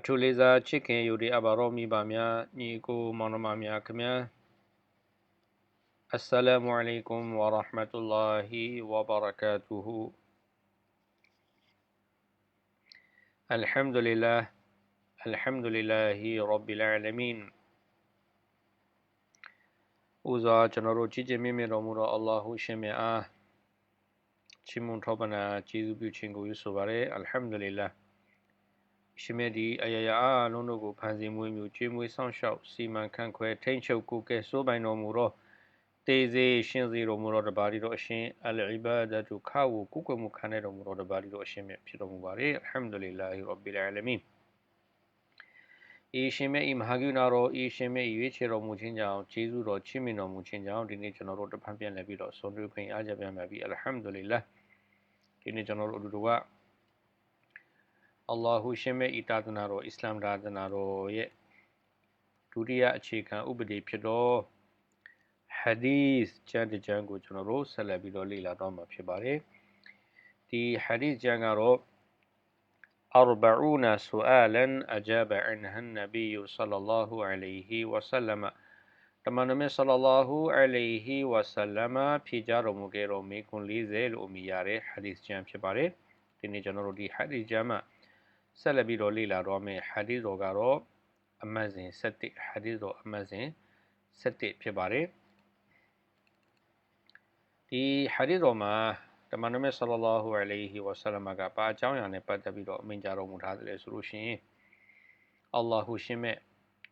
အထူးလေးစားချစ်ခင်ယူဒီအဘာရောမိပါများညီကိုမောင်နှမများခင်ဗျာအစ္စလာမုအလိုင်ကွမ်ဝရဟမတုလာဟီဝဘရကာတူဟူအလ်ဟမ်ဒူလ illah အလ်ဟမ်ဒူလ illah ရဘ်ဘီလ်အာလမင်ဦးစွာကျွန်တော်တို့ကြီးကျယ်မြင့်မြတ်တော်မူသောအလ္လာဟုရှင်မြတ်အားချီးမွမ်းထောက်ပံ့တာကျေးဇူးပြုခြင်းကိုယူဆိုပါရယ်အလ်ဟမ်ဒူလ illah ရှင်မြတ်ဒီအယယအားလုံးတို့ကိုဖန်ဆင်းမွေးမြူကျွေးမွေးဆောင်ရှောက်စီမံခန့်ခွဲထိန်းချုပ်ကိုကဲစိုးပိုင်တော်မူသောတေစေရှင်စီတော်မူသောတပါးဒီတော်အရှင်အလ်အီဘာဒတ်ခါဝကုကွယ်မှုခံတဲ့တော်မူသောတပါးဒီတော်အရှင်မြတ်ဖြစ်တော်မူပါれအလ်ဟမ်ဒူလ illah ရဘ်ဘီလ်အာလမင်ဤရှင်မြတ်ဤမဟာဂုဏတော်ဤရှင်မြတ်ရွေးချယ်တော်မူခြင်းကြောင့်ကျေးဇူးတော်ချီးမြှင့်တော်မူခြင်းကြောင့်ဒီနေ့ကျွန်တော်တို့တဖန်ပြန်လည်ပြီးတော့ဆွန်တွေ့ခွင့်အားကြပြန်ပါပြီအလ်ဟမ်ဒူလ illah ဒီနေ့ကျွန်တော်တို့အတူတူက အလ္လာဟူရှင်မဲ့ဤတာသနာတော်အစ္စလာမ်ဒါသနာတော်ရဲ့ဒုတိယအခြေခံဥပဒေဖြစ်သောဟာဒီစ်ကျမ်းတစ်ကျမ်းကိုကျွန်တော်တို့ဆက်လက်ပြီးတော့လေ့လာတော့မှာဖြစ်ပါတယ်ဒီဟာဒီစ်ကျမ်းကတော့ أربعون سؤالا أجاب عنها النبي صلى الله عليه وسلم တမန်တော်မြတ်ဆလလာဟူအလိုင်ဟီဝဆလမဖြေကြတော်မူခဲ့တော်မိကွန်40လို့အမည်ရတဲ့ဟာဒီစ်ကျမ်းဖြစ်ပါတယ်ဒီနေ့ကျွန်တော်တို့ဒီဟာဒီစ်ကျမ်းမှာ ဆက်လက်ပြီးတော့လေ့လာတော့မယ်ဟာဒီသ်တော်ကတော့အမှတ်စဉ်7ဟာဒီသ်တော်အမှတ်စဉ်7ဖြစ်ပါတယ်ဒီဟာဒီသ်တော်မှာတမန်တော်မြတ်ဆလလာဟူအလိုင်ဟီဝဆလမ်ကပါအကြောင်းအရာနဲ့ပတ်သက်ပြီးတော့အမိန့်ကြားတော်မူထားတယ်ဆိုလို့ရှိရင်အလ္လာဟူရှင်မဲ့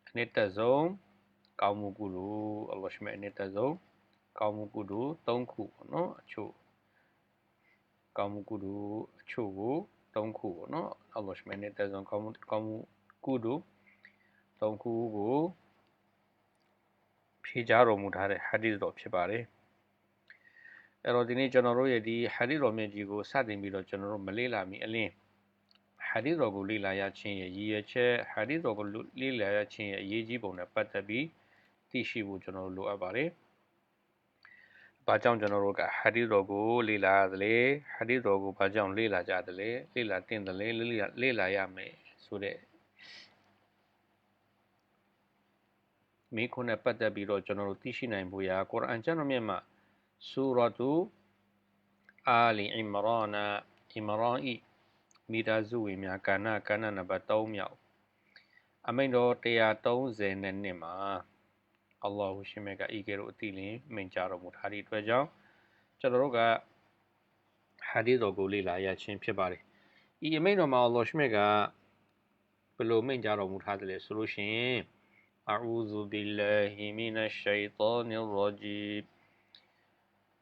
အနှစ်သက်ဆုံးကောင်းမှုကုသိုလ်အလ္လာဟ်ရှင်မဲ့အနှစ်သက်ဆုံးကောင်းမှုကုသိုလ်၃ခုပေါ့နော်အချို့ကောင်းမှုကုသိုလ်အချို့ကို ၃ခုပေါ့နော်အလ္လာဟ်မြတ်နဲ့တက်ဆုံးကောင်းမှုကောင်းမှုကုသိုလ်၃ခုကိုဖြေကြားတော်မူထားတဲ့ဟာဒီသ်တော်ဖြစ်ပါတယ်အဲ့တော့ဒီနေ့ကျွန်တော်တို့ရဲ့ဒီဟာဒီသ်တော်မြတ်ကြီးကိုစတင်ပြီးတော့ကျွန်တော်တို့မလေ့လာမီအလင်းဟာဒီသ်တော်ကိုလေ့လာရခြင်းရဲ့ရည်ရွယ်ချက်ဟာဒီသ်တော်ကိုလေ့လာရခြင်းရဲ့အရေးကြီးပုံနဲ့ပတ်သက်ပြီးသိရှိဖို့ကျွန်တော်တို့လိုအပ်ပါတယ် ဘာကြောင့်ကျွန်တော်တို့ကဟာဒီတော်ကိုလေ့လာရသလဲဟာဒီတော်ကိုဘာကြောင့်လေ့လာကြသလဲလေ့လာတင်သလဲလေ့လာလေ့လာရမယ်ဆိုတဲ့မိခွန်းနဲ့ပတ်သက်ပြီးတော့ကျွန်တော်တို့သိရှိနိုင်ဖို့ရာကုရ်အန်ကျမ်းတော်မြတ်မှာဆူရတူအာလီအီမရာနာအီမရာအီမိသားစုဝင်များကဏ္ဍကဏ္ဍနံပါတ်3မြောက်အမိန့်တော်130နှစ်မှာ အလ္လာဟူရှင်မြတ်ကဤကဲ့သို့အတိလင်းမိန့်ကြားတော်မူထားသည့်အတွက်ကြောင့်ကျွန်တော်တို့ကဟာဒီတော်ကိုလေ့လာရခြင်းဖြစ်ပါတယ်။ဤအမိန့်တော်မှာအလ္လာဟ်ရှင်မြတ်ကဘယ်လိုမိန့်ကြားတော်မူထားသလဲဆိုလို့ရှိရင် أعوذ بالله من الشيطان الرجيم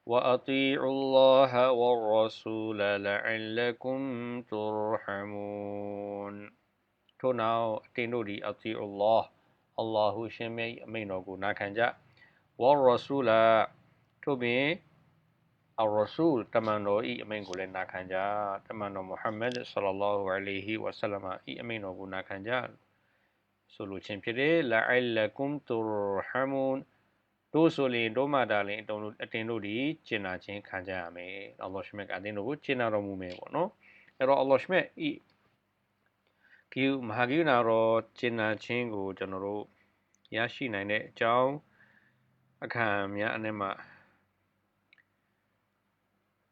وأطيعوا الله والرسول لعلكم ترحمون ထို့နောက်အတင်းတို့ဒီ أطيعوا الله အလ္လာဟူရှင်မြတ်အမိန့်တော်ကိုနာခံကြဝါရဆူလာထို့ပြင်အရဆူလ်တမန်တော်ဤအမိန့်ကိုလည်းနာခံကြတမန်တော်မုဟမ္မဒ်ဆလလာဟူအလိုင်ဟီဝဆလမ်ဤအမိန့်တော်ကိုနာခံကြဆိုလိုခြင်းဖြစ်တယ်လာအလကုမ်တူရဟမွန်တို့ဆိုရင်တို့မှဒါလည်းအတုံးတို့အတင်တို့ဒီကျင်နာခြင်းခံကြရမယ်အလ္လာဟ်ရှမြတ်ကအတင်တို့ကိုကျင်နာတော်မူမယ်ပေါ့နော်အဲ့တော့အလ္လာဟ်ရှမြတ်ဤ ဂီမဟာဂီနာရောကျင်နာခြင်းကိုကျွန်တော်တို့ရရှိနိုင်တဲ့အကြောင်းအခါများအနည်းမှ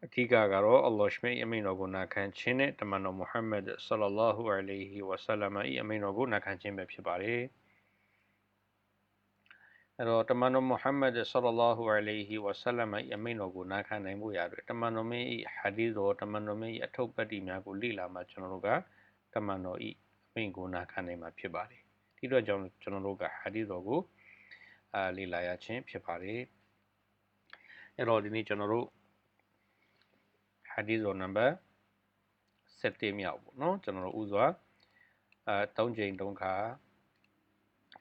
အဓိကကတော့အလ္လာဟ်ရှမေအမိန်တော်ကိုနာခံခြင်းနဲ့တမန်တော်မုဟမ္မဒ်ဆလ္လာလာဟူအလိုင်ဟီဝဆလမ်၏အမိန်တော်ကိုနာခံခြင်းပဲဖြစ်ပါတယ်အဲ့တော့တမန်တော်မုဟမ္မဒ်ဆလလာဟူအလိုင်ဟီဝဆလမ်ရဲ့အမိန့်တော်ကိုနာခံနိုင်ဖို့ရတယ်တမန်တော်မင်း၏ဟာဒီသ်တော်တမန်တော်မင်း၏အထုပ်ပတ်တိများကိုလေ့လာမှကျွန်တော်တို့ကတမန်တော်၏အ မိန့်ကိုနာခံနိုင်မှာဖြစ်ပါတယ်ဒီတော့ကြောင့်ကျွန်တော်တို့ကဟာဒီသ်တော်ကိုအာလေ့လာရခြင်းဖြစ်ပါတယ်အဲ့တော့ဒီနေ့ကျွန်တော်တို့ဟာဒီသ်တော်နံပါတ်7မြောက်ပေါ့နော်ကျွန်တော်တို့ဥစွာအဲ၃ချိန်၃ခါ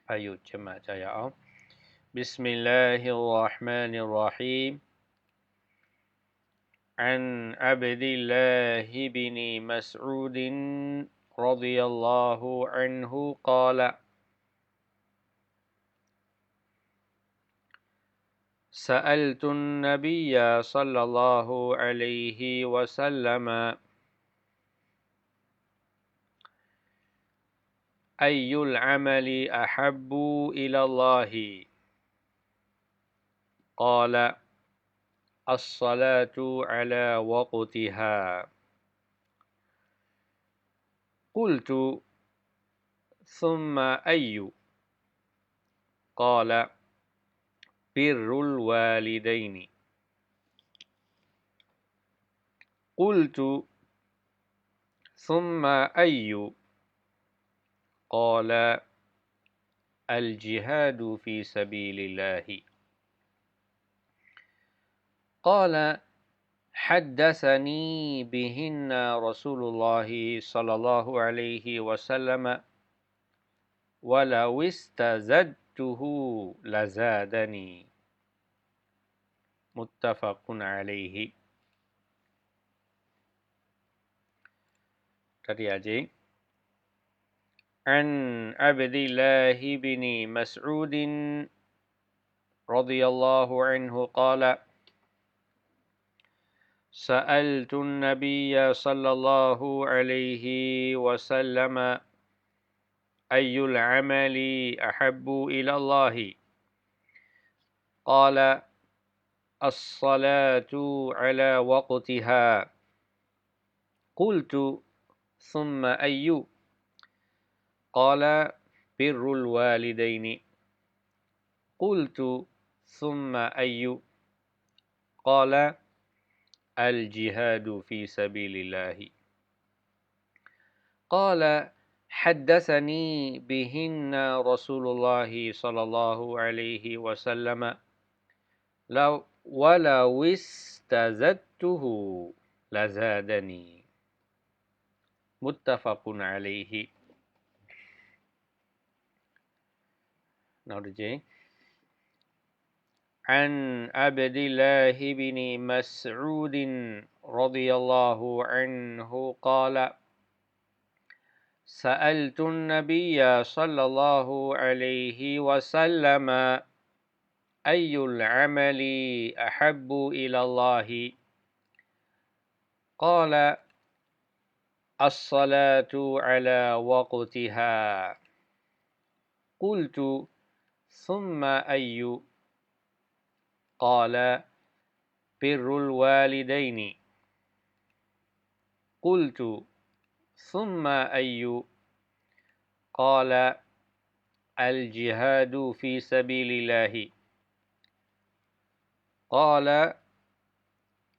ဖတ်ယူချက်မှကြရအောင် بسم الله الرحمن الرحيم عن عبد الله بن مسعود رضي الله عنه قال سألت النبي صلى الله عليه وسلم أي العمل أحب إلى الله؟ قال الصلاة على وقتها. قلت ثم أي؟ قال بر الوالدين. قلت ثم أي؟ قال الجهاد في سبيل الله. قال حدثني بهن رسول الله صلى الله عليه وسلم. ولو استزدته لزادني. متفق عليه. ترياجي عن عبد الله بن مسعود رضي الله عنه قال سألت النبي صلى الله عليه وسلم أي العمل أحب إلى الله؟ قال الصلاة على وقتها. قلت ثم أي؟ قال بر الوالدين. قلت ثم أي؟ قال الجهاد في سبيل الله. قال حدثني بهن رسول الله صلى الله عليه وسلم. لو ولو استزدته لزادني. متفق عليه. Now. عن عبد الله بن مسعود رضي الله عنه قال سألت النبي صلى الله عليه وسلم أي العمل أحب إلى الله؟ قال الصلاة على وقتها. قلت ثم أي قال بر الوالدين. قلت ثم أي؟ قال الجهاد في سبيل الله. قال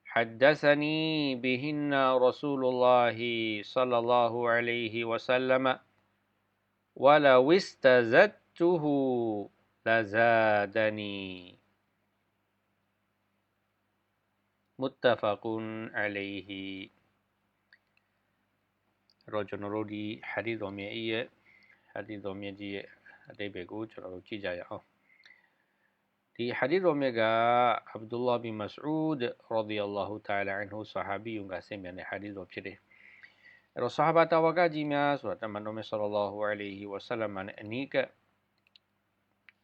حدثني بهن رسول الله صلى الله عليه وسلم. ولو استزدته لزادني. muttafaqun alayhi တော့ကျွန်တော်တို့ဒီဟာဒီတော်မြတ်ရဲ့ဟာဒီတော်မြတ်ကြီးရဲ့အတိတ်ပဲကိုကျွန်တော်တို့ကြည့်ကြရအောင်ဒီဟာဒီတော်မြတ်ကအဗ်ဒူလာဘီမစအူဒ်ရာဒီအလ္လာဟူတအာလာအန်ဟူဆဟာဘီယုံကဆင်မြန်တဲ့ဟာဒီတော်ဖြစ်တယ်အဲ့တော့ဆဟာဘာတဝကကြီးများဆိုတာတမန်တော်မြတ်ဆလ္လာလာဟူအလိုင်ဟီဝဆလမ်နဲ့အနီးက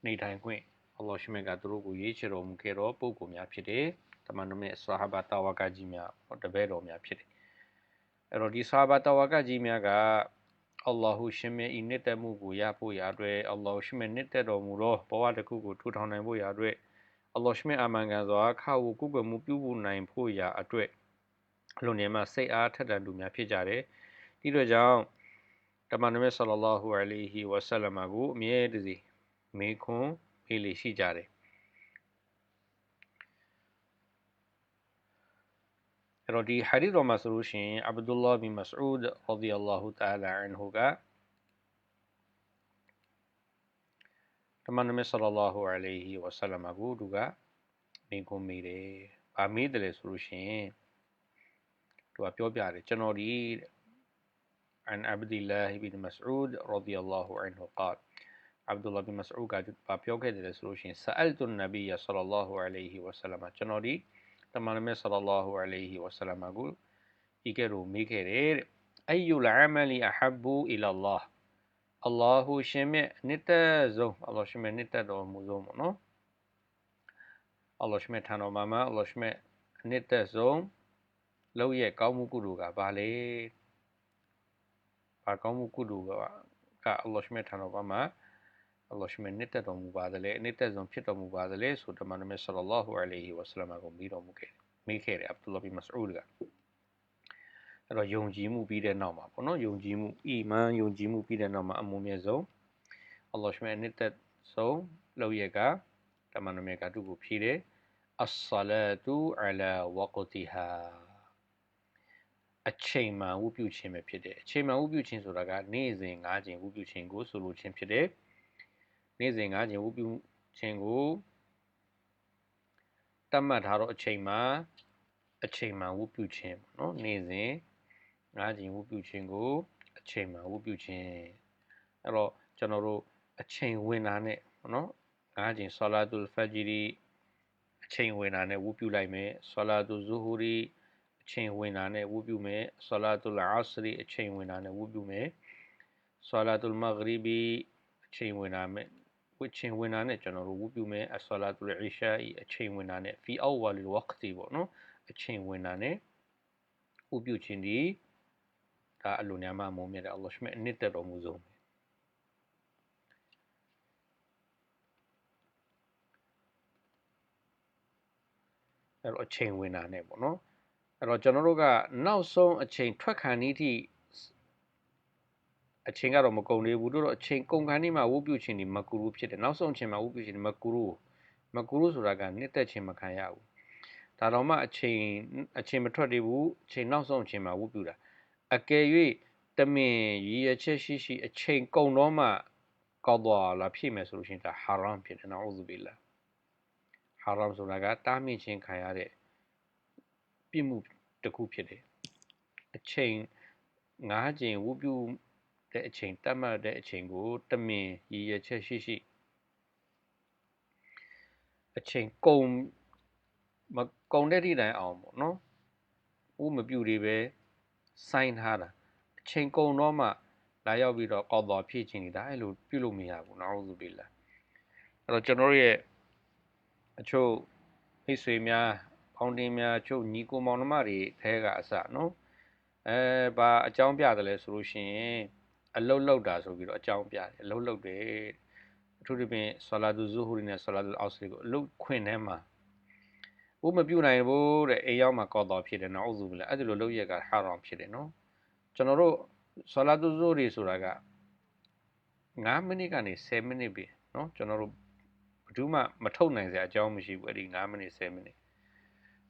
နေထိုင်ခွင့်အလ္လာဟ်ရှိမြတ်ကသူတို့ကိုရွေးချယ်တော်မူခဲ့တော့ပုဂ္ဂိုလ်များဖြစ်တယ်တ မန်တော်မြတ်ဆာဟာဘာတာဝကကြီးများတပည့်တော်များဖြစ်တယ်အဲ့တော့ဒီဆာဟာဘာတာဝကကြီးများကအလ္လာဟုရှင်မြတ်ဤနှစ်သက်မှုကိုရဖို့ရာအတွက်အလ္လာဟုရှင်မြတ်နှစ်သက်တော်မူသောဘဝတစ်ခုကိုထူထောင်နိုင်ဖို့ရာအတွက်အလ္လာရှင်မြတ်အာမန်ကန်စွာခါဝကုကွယ်မှုပြုဖို့နိုင်ဖို့ရာအတွက်လူနေမှာစိတ်အားထက်သန်သူများဖြစ်ကြတယ်ဒီတော့ကြောင့်တမန်တော်မြတ်ဆလ္လာလာဟူအလိုင်ဟီဝဆလမ်ကိုအမြဲတစေမေခွန်းမေးလေရှိကြတယ် रोटी हरीर मसरू शें अब्दुल्ला बिन मसऊद रज़ी अल्लाह तन होगा तमन में صلى الله عليه وسلم निगो دوغا पामीद ميري सुरू لي سروشين आप यो بياري جنوري عن عبد الله بن مسعود رضي الله عنه قال عبد الله بن مسعود قال بابيوكي دلسلوشين سألت النبي صلى الله عليه وسلم جنوري တော်ဒီတမန်တော်မြတ်ဆလလာဟူအလိုင်ဟီဝဆလမ်ကိုဤကဲ့သို့မေးခဲ့တယ်တဲ့အယုလအမလီအဟဘူအီလာလာအလ္လာဟူရှင်မြတ်နှစ်သက်ဆုံးအလ္လာဟ်ရှင်မြတ်နှစ်သက်တော်မူဆုံးပေါ့နော်အလ္လာဟ်ရှင်မြတ်ထံတော်မှာမှာအလ္လာဟ်ရှင်မြတ်နှစ်သက်ဆုံးလောက်ရဲ့ကောင်းမှုကုသိုလ်ကဘာလဲဘာကောင်းမှုကုသိုလ်ကကအလ္လာဟ်ရှင်မြတ်ထံတော်မှာ အလ္လာဟ်ရှင်မြတ်နှစ်သက်တော်မူပါတယ်လေနှစ်သက်ဆုံးဖြစ်တော်မူပါတယ်လေဆိုတမန်တော်မြတ်ဆလ္လာလဟူအလိုင်ဟီဝဆလမ်ကိုမိတော်မူခဲ့မိခဲ့တယ်အဗ်ဒူလာဘီမစအူဒ်ကအဲ့တော့ယုံကြည်မှုပြီးတဲ့နောက်မှာပေါ့နော်ယုံကြည်မှုအီမန်ယုံကြည်မှုပြီးတဲ့နောက်မှာအမှုမြတ်ဆုံးအလ္လာဟ်ရှင်မြတ်နှစ်သက်ဆုံးလောက်ရကတမန်တော်မြတ်ကသူ့ကိုဖြေတယ်အဆလာတူအလာဝကတီဟာအချိန်မှဝုပြုခြင်းပဲဖြစ်တယ်အချိန်မှဝုပြုခြင်းဆိုတာကနေ့စဉ်၅ချိန်ဝုပြုခြင်းကိုဆိုလိုခြင်းဖြစ်တယ် နေ့စဉ်၅ချိန်ဝုပြုခြင်းကိုတတ်မှတ်ထားတော့အချိန်မှအချိန်မှဝုပြုခြင်းပေါ့နော်နေ့စဉ်၅ချိန်ဝုပြုခြင်းကိုအချိန်မှဝုပြုခြင်းအဲ့တော့ကျွန်တော်တို့အချိန်ဝင်တာနဲ့နော်၅ချိန်ဆလာတူလ်ဖဂျီရီအချိန်ဝင်တာနဲ့ဝုပြုလိုက်မယ်ဆလာတူဇူဟူရီအချိန်ဝင်တာနဲ့ဝုပြုမယ်ဆလာတူလ်အာဆရီအချိန်ဝင်တာနဲ့ဝုပြုမယ်ဆလာတူလ်မဂရီဘီအချိန်ဝင်တာနဲ့ ဝအချိန်ဝင်တာနဲ့ကျွန်တော်တို့ဝုပြုမယ်အဆလာတူလ်အီရှာအီအချိန်ဝင်တာနဲ့ဖီအောဝါလ်ဝက်တီပေါ့နော်အချိန်ဝင်တာနဲ့ဝုပြုခြင်းဒီဒါအလိုများမှမုံမြတ်တယ်အလ္လာဟ်ရှမြတ်အနှစ်သက်တော်မူဆုံးအဲ့တော့အချိန်ဝင်တာနဲ့ပေါ့နော်အဲ့တော့ကျွန်တော်တို့ကနောက်ဆုံးအချိန်ထွက်ခါနီးထိ အချိန်ကတော့မကုန်သေးဘူးတို့တော့အချိန်ကုန်ခါနီးမှာဝုပြုခြင်းဒီမကူရူဖြစ်တယ်နောက်ဆုံးအချိန်မှာဝုပြုခြင်းဒီမကူရူမကူရူဆိုတာကနှစ်သက်ခြင်းမခံရဘူးဒါတော့မှအချိန်အချိန်မထွက်သေးဘူးအချိန်နောက်ဆုံးအချိန်မှာဝုပြုတာအကယ်၍တမင်ရည်ရချက်ရှိရှိအချိန်ကုန်တော့မှကောက်သွားလာဖြစ်မယ်ဆိုလို့ရှိရင်ဒါဟာရမ်ဖြစ်တယ်နော်ဥဇဘီလာဟာရမ်ဆိုတာကတားမြင့်ခြင်းခံရတဲ့ပြစ်မှုတစ်ခုဖြစ်တယ်အချိန်၅ချိန်ဝုပြုတဲ့ အချိန်တတ်မှတ်တဲ့အချိန်ကိုတမင်ရည်ရချက်ရှိရှိအချိန်ကုန်မကုန်တဲ့ထိတိုင်အောင်ပေါ့နော်ဥမပြုတွေပဲစိုင်းထားတာအချိန်ကုန်တော့မှလာရောက်ပြီးတော့ကောက်သွားဖြည့်ခြင်းနေတာအဲ့လိုပြုလို့မရဘူးနော်ဥဇဘီလာအဲ့တော့ကျွန်တော်ရဲ့အချို့မိတ်ဆွေများဖောင်တင်များချို့ညီကိုမောင်နှမတွေအဲကအစနော်အဲဘာအကြောင်းပြတယ်လဲဆိုလို့ရှိရင် အလုတ်လောက်တာဆိုပြီးတော့အကြောင်းပြတယ်အလုတ်လောက်တယ်အထူးသဖြင့်ဆလာတူဇူဟူရီနဲ့ဆလာတူအောက်စလီကိုအလုတ်ခွင့်ထဲမှာဥမပြုနိုင်ဘူးတဲ့အိမ်ရောက်မှာကောက်တော်ဖြစ်တယ်နော်ဥဇူဘီလာအဲ့ဒီလိုလုပ်ရကဟာရောင်ဖြစ်တယ်နော်ကျွန်တော်တို့ဆလာတူဇူရီဆိုတာက9မိနစ်ကနေ10မိနစ်ပြီနော်ကျွန်တော်တို့ဘယ်သူမှမထုတ်နိုင်စရာအကြောင်းမရှိဘူးအဲ့ဒီ9မိနစ်10မိနစ်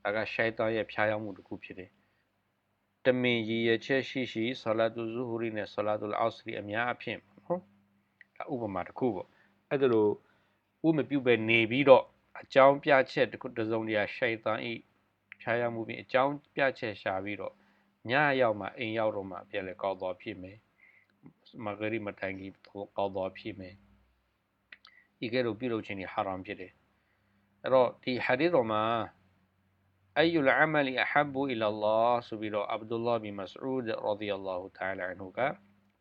ဒါကရှိုက်သားရဲ့ဖျားယောင်းမှုတစ်ခုဖြစ်တယ် တမင်ရည်ရချက်ရှိရှိဆလာတူဇူဟူရီနဲ့ဆလာတူလ်အောက်စလီအများအဖြစ်နော်ဒါဥပမာတစ်ခုပေါ့အဲ့ဒါလိုဥမပြုတ်ပဲနေပြီးတော့အကြောင်းပြချက်တစ်ခုတစ်စုံတရာရှိုက်သားဤဖျားယောင်းမှုပြီးအကြောင်းပြချက်ရှာပြီးတော့ညရောက်မှအိမ်ရောက်တော့မှပြန်လဲကောက်သွားဖြစ်မယ်မဂရီမတိုင်ကြီးကောက်သွားဖြစ်မယ်ဒီကဲလိုပြုလုပ်ခြင်းဒီဟာရမ်ဖြစ်တယ်အဲ့တော့ဒီဟာဒီတော်မှာ အယုလ်အမလီအဟဘူအီလာလာဆိုပြီးတော့အဗ်ဒူလာဘီမစအူဒ်ရာဒီအလ္လာဟူတအာလာအန်ဟူက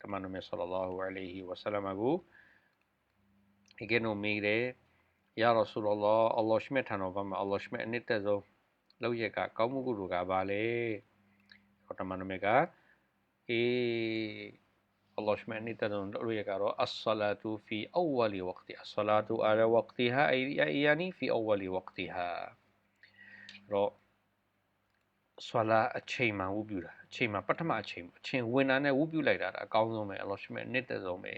တမန်တော်မြတ်ဆလလာဟူအလိုင်ဟီဝဆလမ်ကိုဒီကဲနိုမိတယ်ယာရဆူလလာအလ္လာဟ်ရှမြတ်ထံတော်မှာအလ္လာဟ်ရှမြတ်အနှစ်သက်ဆုံးလောက်ရကကောင်းမှုကုသိုလ်ကပါလေဟောတမန်တော်မြတ်ကအေး الله شمعني تدون رؤية الصلاة في أول وقتها الصلاة على وقتها ဆွာလာအချိန်မှဝုပြုတာအချိန်မှပထမအချိန်အချိန်ဝင်တာနဲ့ဝုပြုလိုက်တာအကောင်းဆုံးပဲအလောရှမြတ်နှစ်သက်ဆုံးပဲ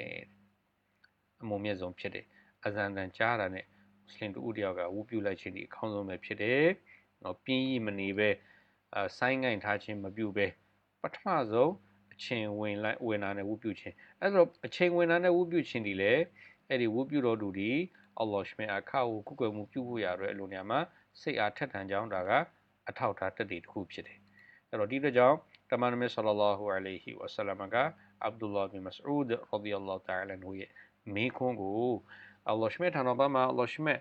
အမုံမြတ်ဆုံးဖြစ်တယ်အဇန်တန်ကြားတာနဲ့မွတ်စလင်တူဦးတယောက်ကဝူပြုလိုက်ခြင်းဒီအကောင်းဆုံးပဲဖြစ်တယ်နော်ပြင်းကြီးမနေပဲအဆိုင်းငိုင်ထားခြင်းမပြုပဲပထမဆုံးအချိန်ဝင်လိုက်ဝင်လာတဲ့ဝုပြုခြင်းအဲ့တော့အချိန်ဝင်လာတဲ့ဝုပြုခြင်းဒီလေအဲ့ဒီဝုပြုတော်သူဒီအလ္လာဟ်ရှမေအခါကိုကုကွယ်မှုပြုဖို့ရတဲ့အလိုနေရာမှာစိတ်အားထက်ထန်ကြောင်းဒါက အထောက်ထားတက်တည်တစ်ခုဖြစ်တယ်အဲ့တော့ဒီအတွက်ကြောင့်တမန်တော်မြတ်ဆလ္လာလာဟူအလိုင်ဟီဝဆလမ်ကအဗ်ဒူလာဘင်မစအူဒ်ရဒီအလ္လာဟ်တအာလာနူရဲ့မိခွန်းကိုအလ္လာဟ်ရှမေထံတော်ဘာမှာအလ္လာဟ်ရှမေ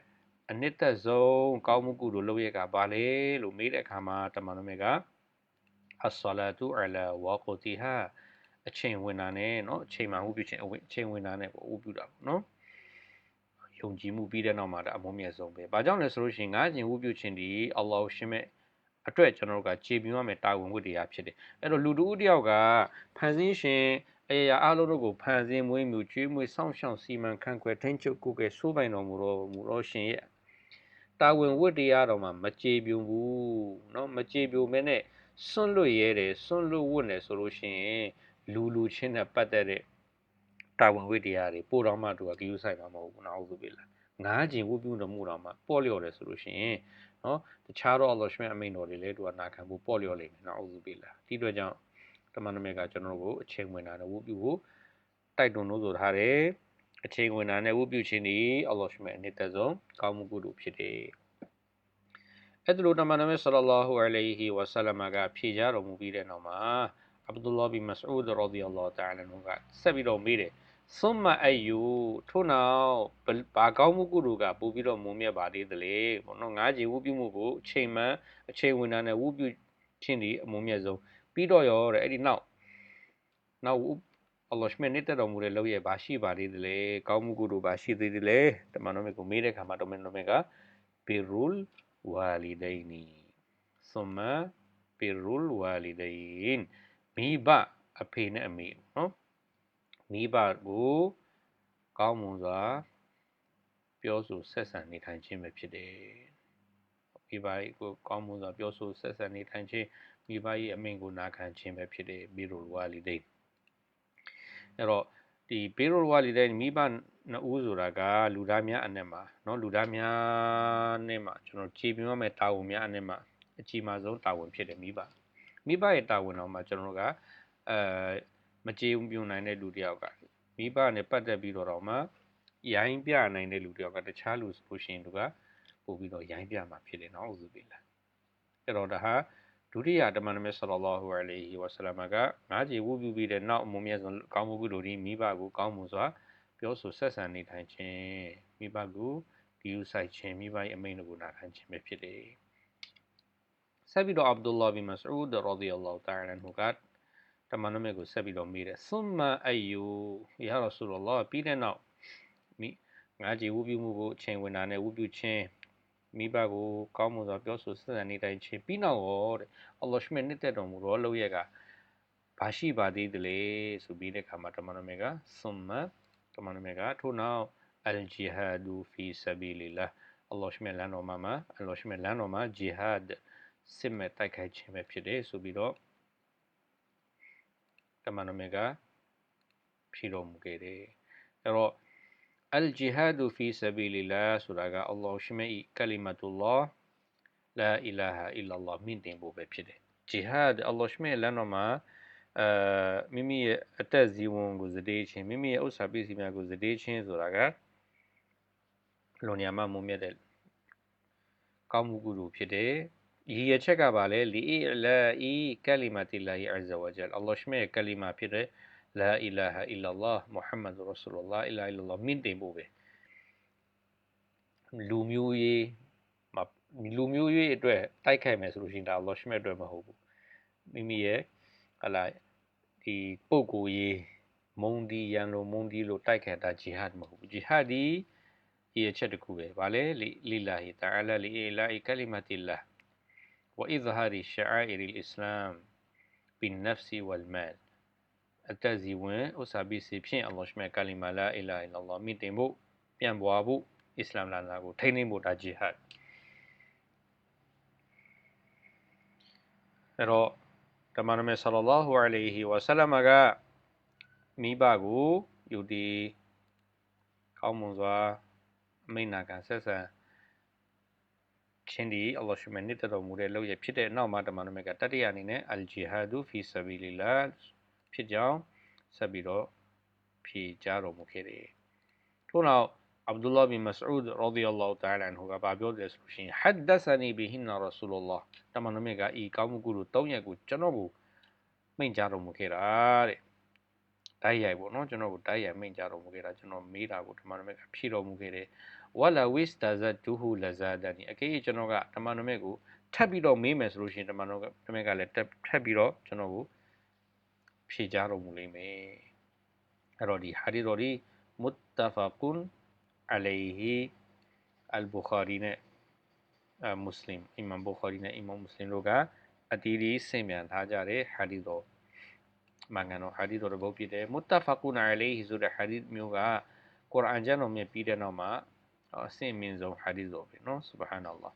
အနှစ်သက်ဆုံးကောင်းမှုကုသိုလ်လုပ်ရကဘာလဲလို့မေးတဲ့အခါမှာတမန်တော်မြတ်ကအဆလာတူအလာဝါကတီဟာအချိန်ဝင်တာနဲ့เนาะအချိန်မှဝုပြုခြင်းအချိန်ဝင်တာနဲ့ပေါ့ဝုပြုတာပေါ့เนาะယုံကြည်မှုပြီးတဲ့နောက်မှာဒါအမုန်းမြတ်ဆုံးပဲ။ဘာကြောင့်လဲဆိုလို့ရှိရင်ငါးကျင်ဝုပြုခြင်းဒီအလ္လာဟ်ရှင်မဲ့ အတွက်ကျွန်တော်တို့ကခြေပြင်းရမယ်တာဝန်ဝတ္တရားဖြစ်တယ်။အဲ့တော့လူတူဦးတယောက်ကဖန်ဆင်းရှင်အရာအလုံးတို့ကိုဖန်ဆင်းမွေးမြူကျွေးမွေးစောင့်ရှောက်စီမံခန့်ခွဲထိန်းချုပ်ကိုယ်ကဲစိုးပိုင်တော်မူတော်မူတော်ရှင်ရဲ့တာဝန်ဝတ္တရားတော်မှာမကြေပြုံဘူးเนาะမကြေပြုံမဲနဲ့စွန့်လွတ်ရဲတယ်စွန့်လွတ်ဝတ်တယ်ဆိုလို့ရှိရင်လူလူချင်းနဲ့ပတ်သက်တဲ့တာဝန်ဝတ္တရားတွေပို့တော်မှသူကဂိယူဆိုင်မှာမဟုတ်ဘူးနော်ဟုတ်ပြီလား ငားကျင်ဝတ်ပြုတော်မူတော်မှာပေါ့လျော်တယ်ဆိုလို့ရှိရင်နော်တခြားတော့အလ္လာဟ်ရှမြတ်အမိန်တော်တွေလည်းသူကနာခံဖို့ပေါ့လျော်လိမ့်မယ်နော်ဟုတ်ပြီလားဒီအတွက်ကြောင့်တမန်တော်မြတ်ကကျွန်တော်တို့ကိုအချိန်ဝင်တာနဲ့ဝတ်ပြုဖို့တိုက်တွန်းလို့ဆိုထားတယ်အချိန်ဝင်တာနဲ့ဝတ်ပြုခြင်းဒီအလ္လာဟ်ရှမြတ်အနှစ်သက်ဆုံးကောင်းမှုကုသိုလ်ဖြစ်တယ်အဲ့ဒါလိုတမန်တော်မြတ်ဆလ္လာဟူအလိုင်ဟီဝါဆလမ်ကဖြေကြတော်မူပြီးတဲ့နောက်မှာအဗ်ဒူလာဘီမစအူဒ်ရာဒီအလ္လာဟ်တအာလာနူကဆက်ပြီးတော့မေးတယ် စွမအယူထို့နောက်ဘာကောင်းမှုကုသိုလ်ကပို့ပြီးတော့မုံမြတ်ပါသေးသလဲပေါ့နော်ငါးကြီးဝုပြုမှုကိုအချိန်မှန်အချိန်ဝင်တာနဲ့ဝုပြုခြင်းဒီအမုံမြတ်ဆုံးပြီးတော့ရောတဲ့အဲ့ဒီနောက်နောက်အလ္လာဟ်မြတ်နေတဲ့တော်မူတဲ့လောက်ရဲ့ဘာရှိပါသေးသလဲကောင်းမှုကုသိုလ်ဘာရှိသေးသလဲတမန်တော်မြတ်ကိုမေးတဲ့အခါမှာတော်မန်တော်မြတ်ကဘီရူလ်ဝါလီဒိုင်နီစွမဘီရူလ်ဝါလီဒိုင်မိဘအဖေနဲ့အမေနော် မိဘကိုကောင်းမွန်စွာပြောဆိုဆက်ဆံနေထိုင်ခြင်းပဲဖြစ်တယ်မိဘကိုကောင်းမွန်စွာပြောဆိုဆက်ဆံနေထိုင်ခြင်းမိဘရဲ့အမိန့်ကိုနာခံခြင်းပဲဖြစ်တယ်ဘီရိုဝါလီဒိတ်အဲ့တော့ဒီဘေရိုဝါလီဒိတ်မိဘနှစ်ဦးဆိုတာကလူသားများအနက်မှာเนาะလူသားများနဲ့မှာကျွန်တော်ခြေပြင်းရမယ့်တာဝန်များအနက်မှာအကြီးမားဆုံးတာဝန်ဖြစ်တယ်မိဘမိဘရဲ့တာဝန်တော့မှာကျွန်တော်တို့ကအဲ မကြေပြူနိုင်တဲ့လူတယောက်ကမိဘနဲ့ပတ်သက်ပြီးတော့တော့မှရိုင်းပြနိုင်တဲ့လူတယောက်ကတခြားလူဆိုလို့ရှိရင်သူကပို့ပြီးတော့ရိုင်းပြမှာဖြစ်တယ်နော်ဥစုပြီလားအဲ့တော့ဒါဟာဒုတိယတမန်တော်မြတ်ဆလလောဟူအလိုင်ဟီဝဆလမ်ကငါးကြည်ဝုပြုပြီးတဲ့နောက်အမှုမြတ်ဆုံးကောင်းမှုကုသိုလ်ဒီမိဘကိုကောင်းမှုစွာပြောဆိုဆက်ဆံနေထိုင်ခြင်းမိဘကိုဂီယူဆိုင်ခြင်းမိဘရဲ့အမိန့်ကိုနာခံခြင်းပဲဖြစ်တယ်ဆက်ပြီးတော့အဗ်ဒူလာဘီမစအူဒ်ရာဒီအလ္လာဟူတာအာလာဟူက တမန်တော်မြတ်ကိုဆက်ပြီးတော့မေးတယ်ဆွမ်မအယူယာရဆူလလာပြီးတဲ့နောက်မိငါကြည်ဝုပြုမှုကိုအချိန်ဝင်တာနဲ့ဝုပြုခြင်းမိဘကိုကောင်းမွန်စွာပြောဆိုဆက်ဆံနေတိုင်းချင်းပြီးနောက်ရောတဲ့အလ္လာဟ်ရှမြတ်နှစ်သက်တော်မူတော့လို့ရကဘာရှိပါသေးသလဲဆိုပြီးတဲ့ခါမှာတမန်တော်မြတ်ကဆွမ်မတမန်တော်မြတ်ကထို့နောက်အလ်ဂျီဟာဒူဖီဆဘီလီလာအလ္လာဟ်ရှမြတ်လမ်းတော်မှာမှာအလ္လာဟ်ရှမြတ်လမ်းတော်မှာဂျီဟာဒ်စစ်မဲ့တိုက်ခိုက်ခြင်းပဲဖြစ်တယ်ဆိုပြီးတော့တ မန်တော်မြတ်ကဖြေတော်မူခဲ့တယ်အဲ့တော့ al jihadu fi sabilillah ဆိုတာကအလ္လာဟ်ရှိမြတ်ဤကလီမတ်တူလာလာအီလာဟာအီလာလ္လာမြင့်တင်ဖို့ပဲဖြစ်တယ် jihad အလ္လာဟ်ရှိမြတ်လမ်းတော်မှာအဲမိမိရဲ့အသက်ဇီဝံကိုဇဒေးခြင်းမိမိရဲ့ဥစ္စာပစ္စည်းများကိုဇဒေးခြင်းဆိုတာကလွန်ညာမမုံမြတ်တဲ့ကောင်းမှုကုသိုလ်ဖြစ်တယ် ရည်ရချက်ကပါလေလီလာအီကလီမတီလာဟီအဇဝဂျလ်အလ္လာဟ်ရှမေကလီမာဖြစ်တဲ့လာအီလာဟာအီလာလာမုဟမ္မဒ်ရဆူလလာအီလာအီလာလာမြင့်တင်ဖို့ပဲလူမျိုးရေးလူမျိုးရေးအတွက်တိုက်ခိုက်မယ်ဆိုလို့ရှိရင်ဒါအလ္လာဟ်ရှမေအတွက်မဟုတ်ဘူးမိမိရဲ့ဟလာဒီပုဂ္ဂိုလ်ရေးမုံဒီရန်လိုမုံဒီလိုတိုက်ခိုက်တာဂျီဟတ်မဟုတ်ဘူးဂျီဟတ်ဒီဒီအချက်တစ်ခုပဲဗာလဲလီလာဟီတာအလာလီအီလာအီကလီမတီလာ وإظهار شعائر الإسلام بالنفس والمال အတက်စီဝင်ဥစားပြီးစီဖြင့်အလ္လာဟ်ရှမြတ်ကလီမာလာအီလာအီလာလာမိတင်ဖို့ပြန်ပွားဖို့အစ္စလာမ်လာနာကိုထိန်းသိမ်းဖို့ဒါဂျီဟတ်အဲ့တော့တမန်တော်မြတ်ဆလ္လာဟူအလိုင်ဟီဝါဆလမ်ကမိဘကိုယူဒီကောင်းမွန်စွာ မိန်နာခံဆက်ဆံ ချင်းဒီအလ္လာဟ်ရှုမနစ်တော်မူတဲ့လောက်ရဖြစ်တဲ့နောက်မှာတမန်တော်မြတ်ကတတိယအနေနဲ့အလ်ဂျီဟာဒူဖီဆဘီလီလာဖြစ်ကြောင်းဆက်ပြီးတော့ဖြေကြားတော်မူခဲ့တယ်ထို့နောက်အဗ်ဒူလာဘင်မစအူဒ်ရာဒီယအလ္လာဟူတအာလာန်ဟူကပြောတယ်ဆိုရှင်ဟဒ်ဒဆနီဘီဟင်နာရဆူလလာတမန်တော်မြတ်ကဤကောင်းမှုကုသိုလ်၃ရက်ကိုကျွန်တော်ကိုမိန့်ကြားတော်မူခဲ့တာတဲ့တိုက်ရိုက်ပေါ့နော်ကျွန်တော်ကိုတိုက်ရိုက်မိန့်ကြားတော်မူခဲ့တာကျွန်တော်မေးတာကိုတမန်တော်မြတ်ကဖြေတော်မူခဲ့တယ် ဝလာဝစ်တာဇတ်တူဟူလဇာဒန်အကေကျွန်တော်ကတမန်တော်မြတ်ကိုထပ်ပြီးတော့မေးမယ်ဆိုလို့ရှိရင်တမန်တော်မြတ်ကလည်းထပ်ပြီးတော့ကျွန်တော်ကိုဖြေကြားတော်မူလိမ့်မယ်အဲ့တော့ဒီဟာဒီတော်ဒီမုတဖကွန်အလိုင်ဟီအလ်ဘူခါရီနဲ့မွတ်စလင်အီမမ်ဘူခါရီနဲ့အီမမ်မွတ်စလင်တို့ကအတီးဒီဆင့်ပြန်ထားကြတဲ့ဟာဒီတော်မင်္ဂန်တော်ဟာဒီတော်ဘုတ်ဖြစ်တယ်မုတဖကွန်အလိုင်ဟီဆိုတဲ့ဟာဒီမျိုးကကုရ်အာန်ကျမ်းတော်မြတ်ပြီးတဲ့နောက်မှာ အဆင့်မြင့်ဆုံးဟာဒီတော်ပဲနော်ဆူဘဟာနအလ္လာ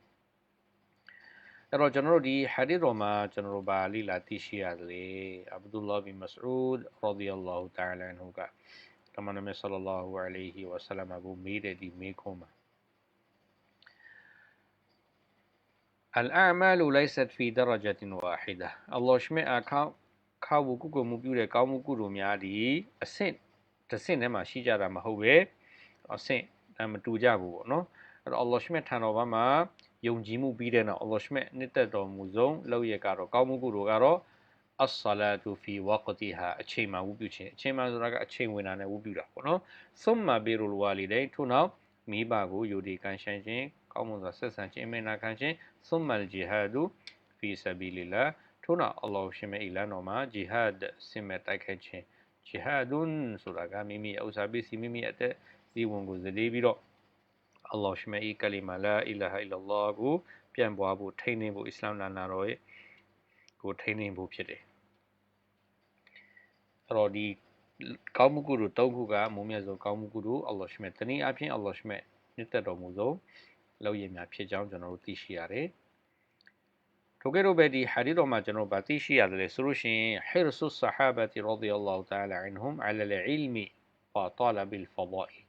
အဲ့တော့ကျွန်တော်တို့ဒီဟာဒီတော်မှာကျွန်တော်တို့ဗာလိလာသိရှိရတယ်အဗ်ဒူလာဘင်မစအူဒ်ရာဒီယல்லாဟူတအာလာန်ဟူကတမန်တော်မြတ်ဆလလောဟူအလိုင်ဟီဝဆလမ်ကိုမေးတဲ့ဒီမေးခွန်းမှာ الأعمال ليست في درجة واحدة الله ရှမြတ်အခါခါဝကုကမှုပြုတဲ့ကောင်းမှုကုသိုလ်များဒီအဆင့်တစ်ဆင့်ထဲမှာရှိကြတာမဟုတ်ပဲအဆင့် မတူကြဘူးပေါ့နော်အဲ့တော့ Allah ရှမြတ်ထံတော်ဘာမှာယုံကြည်မှုပြီးတဲ့နောက် Allah ရှမြတ်နှစ်သက်တော်မူဆုံးလောက်ရကတော့ကောင်းမှုကုသိုလ်ကတော့ as-salatu fi waqtiha အချိန်မှာဝုပြုခြင်းအချိန်မှာဆိုတာကအချိန်ဝင်တာနဲ့ဝုပြုတာပေါ့နော်သုံးမှာဘေရူလဝါလီတဲ့ထို့နောက်မိဘကိုယူဒီကန်ရှင်းခြင်းကောင်းမွန်စွာဆက်ဆံခြင်းအမေနာခံခြင်းသုံးမလ်ဂျီဟာဒူဖီဆဘီလီလာထို့နောက်အလ္လာဟ်ရှင်မေအီလန်တော်မှာဂျီဟာဒ်ဆင်မဲ့တိုက်ခိုက်ခြင်းဂျီဟာဒွန်ဆိုတာကမိမိဥစ္စာပစ္စည်းမိမိအသက် ဇီဝင်ကိုဇလေးပြီးတော့အလ္လာဟ်ရှမအီကလီမာလာအီလာဟ်အီလလာကိုပြန်ပွားဖို့ထိန်းသိမ်းဖို့အစ္စလာမ်နာနာတော်ရဲ့ကိုထိန်းသိမ်းဖို့ဖြစ်တယ်အဲ့တော့ဒီကောင်းမှုကုသိုလ်၃ခုကမုံမြတ်ဆုံးကောင်းမှုကုသိုလ်အလ္လာဟ်ရှမတနည်းအားဖြင့်အလ္လာဟ်ရှမနှစ်သက်တော်မူဆုံးလောက်ရည်များဖြစ်ကြောင်းကျွန်တော်တို့သိရှိရတယ်ထိုကဲ့သို့ပဲဒီဟာဒီတော်မှာကျွန်တော်ဗာသိရှိရတယ်လေဆိုလို့ရှိရင်ဟိရ်ဆုဆာဟာဘတ်ရာဒီယအလ္လာဟူတအာလာအန်ဟွမ်အလာလ်အီလ်မီဝါတာလဘ်လ်ဖဒါအီ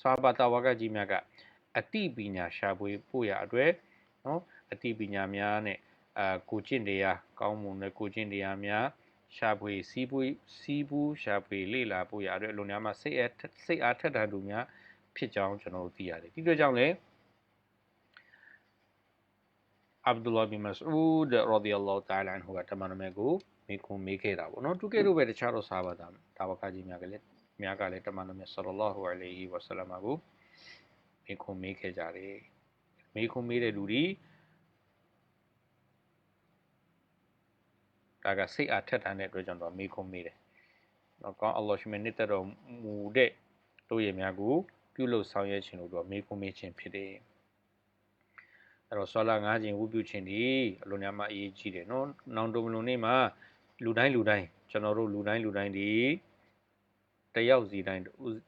ဆာဘာတာဝကကြီးများကအတိပညာရှာဖွေဖို့ရအတွက်နော်အတိပညာများနဲ့အာကိုကျင့်တရားကောင်းမွန်တဲ့ကိုကျင့်တရားများရှာဖွေစီးပွေးစီးပူးရှာဖွေလေ့လာဖို့ရအတွက်အလုံးများမှာစိတ်အစိတ်အားထက်တာလူများဖြစ်ကြောင်းကျွန်တော်တို့သိရတယ်ဒီအတွက်ကြောင့်လည်းအဗ်ဒူလာဘင်မစအူဒ်ရာဒီအလ္လာဟ်တာအာလာန်ဟူကတမန်တော်မြတ်ကိုမိခွန်မေးခဲ့တာပေါ့နော်သူကဲ့သို့ပဲတခြားသောဆာဘာတာတာဝကကြီးများကလည်း များကလည်းတမန်တော်မြတ်ဆလလောဟူအလိုင်ဟီဝဆလမ်ကိုမေခွန်မေးခဲ့ကြတယ်မေခွန်မေးတဲ့လူတွေဒါကစိတ်အားထက်တာတဲ့အတွက်ကြောင့်တော့မေခွန်မေးတယ်တော့ကောင်းအလ္လာဟ်ရှိမနစ်တော်မူတဲ့တို့ရများကိုပြုလုပ်ဆောင်ရွက်ခြင်းလို့တော့မေခွန်မေးခြင်းဖြစ်တယ်အဲ့တော့ဆွာလာ၅ခြင်းဝုပြုခြင်းဒီအလိုများမှအရေးကြီးတယ်နော်နောင်တုံလုံနေ့မှာလူတိုင်းလူတိုင်းကျွန်တော်တို့လူတိုင်းလူတိုင်းဒီ တယောက်စီတိုင်း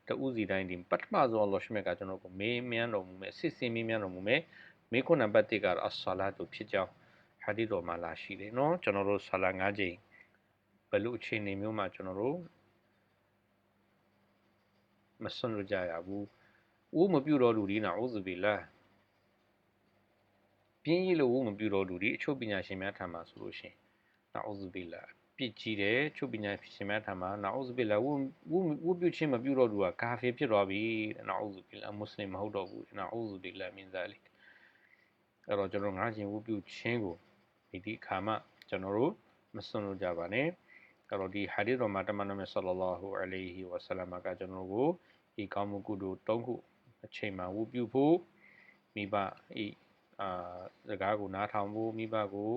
တဦးစီတိုင်းဒီပထမဆုံးလောရှမြတ်ကကျွန်တော်ကိုမေးမြန်းတော်မူမယ်စစ်စင်မေးမြန်းတော်မူမယ်မေးခွန်းနံပါတ်1ကတော့အဆလာတုဖြစ်ကြောင်းဟာဒီတော်မှာလာရှိတယ်နော်ကျွန်တော်တို့ဆလာ၅ချိန်ဘယ်လိုအခြေအနေမျိုးမှာကျွန်တော်တို့မစွန့်လို့ကြရဘူးဦးမပြုတော်လူဒီနာဥဇဘီလာပြင်းကြီးလို့ဦးမပြုတော်လူဒီအချို့ပညာရှင်များထံမှာဆိုလို့ရှိရင်နာဥဇဘီလာ ပြစ်ကြီးတယ်ချုပ်ပညာရှင်များထံမှာနာဥဇဘီလာဝဝဝပြုချင်းမပြုတော့သူကဂါဖီဖြစ်သွားပြီနာဥဇဘီလာမွတ်စလင်မဟုတ်တော့ဘူးနာဥဇဘီလာမင်ဇာလီအဲ့တော့ကျွန်တော်ငါးရှင်ဝပြုချင်းကိုဒီဒီအခါမှကျွန်တော်တို့မစွန့်လို့ကြပါနဲ့အဲ့တော့ဒီဟာဒီတော်မှာတမန်တော်မြတ်ဆလလောဟူအလိုင်ဟီဝဆလမ်ကကျွန်တော်ကိုဒီကောင်းမှုကုသိုလ်၃ခုအချိန်မှာဝပြုဖို့မိဘဤအာစကားကိုနားထောင်ဖို့မိဘကို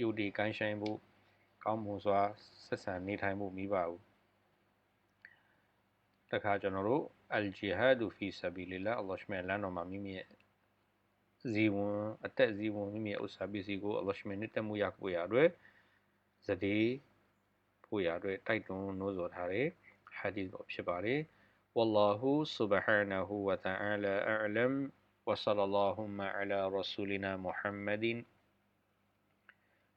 ယုတ်ဒီကိုင်းဆိုင်ဖို့ ကောင်းမွန်စွာဆက်ဆံနေထိုင်မှုမိပါဘူးတခါကျွန်တော်တို့အလ်ဂျီဟာဒူဖီဆဘီလီလာအလ္လာဟ်ရှမဲလန်တော်မှာမိမိရဲ့ဇီဝန်အသက်ဇီဝန်မိမိရဲ့ဥစ္စာပစ္စည်းကိုအလ္လာဟ်ရှမဲနဲ့တက်မှုရဖို့ရအတွက်ဇဒီဖို့ရအတွက်တိုက်တွန်းနှိုးဆော်ထားတဲ့ဟာဒီတော်ဖြစ်ပါတယ် والله سبحانه وتعالى أعلم وصلى اللهم على رسولنا محمد